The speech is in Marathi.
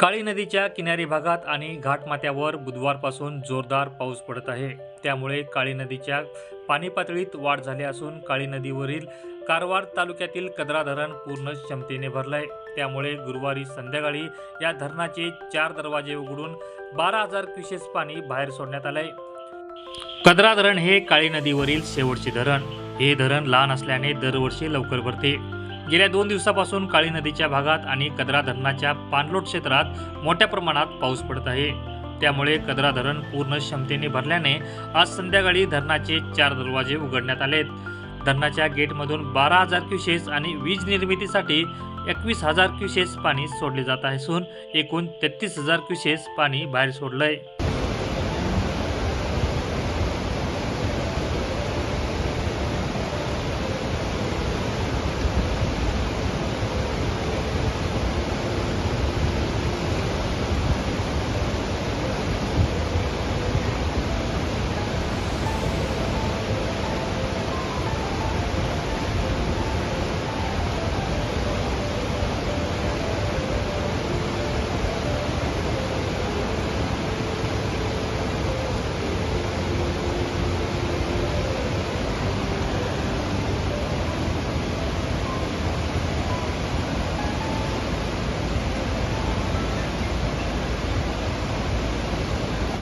काळी नदीच्या किनारी भागात आणि घाटमाथ्यावर बुधवारपासून जोरदार पाऊस पडत आहे. त्यामुळे काळी नदीच्या पाणी पातळीत वाढ झाली असून काळी नदीवरील कारवार तालुक्यातील कदरा धरण पूर्ण क्षमतेने भरलंय. त्यामुळे गुरुवारी संध्याकाळी या धरणाचे चार दरवाजे उघडून बारा हजार क्युसेस पाणी बाहेर सोडण्यात आलंय. कदरा धरण हे काळी नदीवरील शेवटचे धरण. हे धरण लहान असल्याने दरवर्षी लवकर भरते. गेल्या दोन दिवसापासून काळी नदीच्या भागात आणि कदरा धरणाच्या पाणलोट क्षेत्रात मोठ्या प्रमाणात पाऊस पडत आहे. त्यामुळे कदरा धरण पूर्ण क्षमतेने भरल्याने आज संध्याकाळी धरणाचे चार दरवाजे उघडण्यात आलेत. धरणाच्या गेटमधून बारा हजार क्युसेस आणि वीज निर्मितीसाठी एकवीस हजार क्युसेस पाणी सोडले जात असून एकूण तेहतीस हजार क्युसेस पाणी बाहेर सोडलंय.